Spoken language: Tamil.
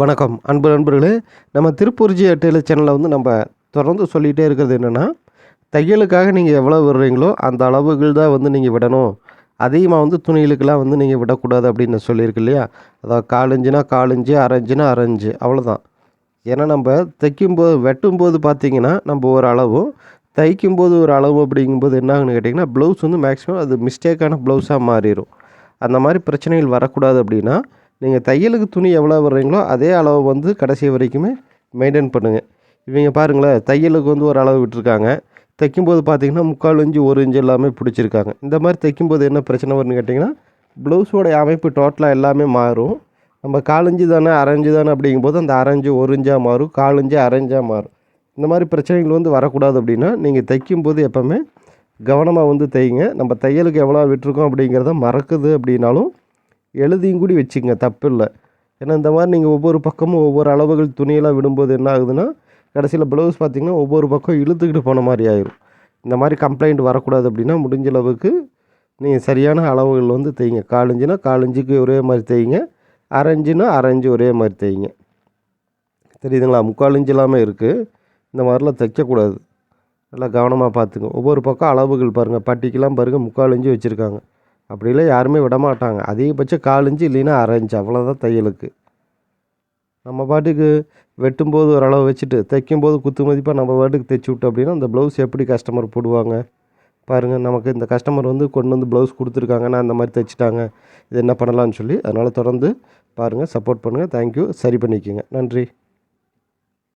வணக்கம். அன்பு நண்பர்களே நம்ம திருப்பூர் ஜி டெய்லர் சேனலில் வந்து நம்ம தொடர்ந்து சொல்லிகிட்டே இருக்கிறது என்னென்னா தையலுக்காக நீங்கள் எவ்வளோ விடுறீங்களோ அந்த அளவுகள் தான் வந்து நீங்கள் விடணும். அதிகமாக வந்து துணிகளுக்கெல்லாம் வந்து நீங்கள் விடக்கூடாது அப்படின்னு நான் சொல்லியிருக்கு இல்லையா? அதாவது கால் இஞ்சுனா கால் இஞ்சு அரை இஞ்சு அவ்வளோதான் ஏன்னா நம்ம தைக்கும்போது வெட்டும்போது பார்த்தீங்கன்னா நம்ம ஒரு அளவும் தைக்கும்போது ஒரு அளவு அப்படிங்கும்போது என்ன ஆகுன்னு கேட்டிங்கன்னா ப்ளவுஸ் வந்து மேக்ஸிமம் அது மிஸ்டேக்கான ப்ளவுஸாக மாறிடும் அந்த மாதிரி பிரச்சனைகள் வரக்கூடாது அப்படின்னா நீங்கள் தையலுக்கு துணி எவ்வளோ விடுறீங்களோ அதே அளவு வந்து கடைசி வரைக்குமே மெயின்டைன் பண்ணுங்கள் இவங்க பாருங்களேன் தையலுக்கு வந்து ஒரு அளவு விட்டுருக்காங்க. தைக்கும்போது பார்த்தீங்கன்னா முக்கால் இஞ்சு ஒரு இஞ்சு எல்லாமே பிடிச்சிருக்காங்க. இந்த மாதிரி தைக்கும்போது என்ன பிரச்சனை வரும்னு கேட்டிங்கன்னா ப்ளவுஸோடைய அமைப்பு டோட்டலாக எல்லாமே மாறும். நம்ம காலஞ்சு தானே அரைஞ்சு தானே அப்படிங்கும்போது அந்த அரைஞ்சு ஒரு இஞ்சாக மாறும். காலஞ்சு அரைஞ்சாக மாறும். இந்த மாதிரி பிரச்சனைகள் வந்து வரக்கூடாது அப்படின்னா நீங்கள் தைக்கும்போது எப்போவுமே கவனமாக வந்து தைங்க. நம்ம தையலுக்கு எவ்வளோ விட்டுருக்கோம் அப்படிங்கிறத மறக்குது அப்படின்னாலும் எழுதியும் கூடி வச்சுங்க தப்பு இல்லை ஏன்னா இந்த மாதிரி நீங்கள் ஒவ்வொரு பக்கமும் ஒவ்வொரு அளவுகள் துணியெல்லாம் விடும்போது என்ன ஆகுதுன்னா கடைசியில் ப்ளவுஸ் பார்த்திங்கன்னா ஒவ்வொரு பக்கம் இழுத்துக்கிட்டு போன மாதிரி ஆயிரும். இந்த மாதிரி கம்ப்ளைண்ட் வரக்கூடாது அப்படின்னா முடிஞ்ச அளவுக்கு நீங்கள் சரியான அளவுகள் வந்து தைங்க காலஞ்சுனா காலஞ்சுக்கு ஒரே மாதிரி தைங்க அரைஞ்சுனா அரைஞ்சு ஒரே மாதிரி தைங்க தெரியுதுங்களா? முக்கால் இல்லாமல் இருக்குது இந்த மாதிரிலாம் தைக்கக்கூடாது. நல்லா கவனமாக பார்த்துங்க. ஒவ்வொரு பக்கம் அளவுகள் பாருங்கள் பட்டிக்கெலாம் பாருங்கள் முக்காலஞ்சு வச்சுருக்காங்க. அப்படிலாம் யாருமே விட மாட்டாங்க அதிகபட்சம் கால் இஞ்சு இல்லைன்னா அரை இஞ்சு அவ்வளோதான் தையலுக்கு. நம்ம பாட்டுக்கு வெட்டும்போது ஓரளவு வச்சுட்டு தைக்கும்போது குத்து மதிப்பாக நம்ம பாட்டுக்கு தைச்சி விட்டோம் அப்படின்னா அந்த ப்ளவுஸ் எப்படி கஸ்டமர் போடுவாங்க? பாருங்கள் நமக்கு இந்த கஸ்டமர் வந்து கொண்டு வந்து ப்ளவுஸ் கொடுத்துருக்காங்க நான் இந்த மாதிரி தைச்சிட்டாங்க. இது என்ன பண்ணலாம்னு சொல்லி அதனால் தொடர்ந்து பாருங்கள் சப்போர்ட் பண்ணுங்கள் தேங்க்யூ சரி பண்ணிக்கோங்க. நன்றி.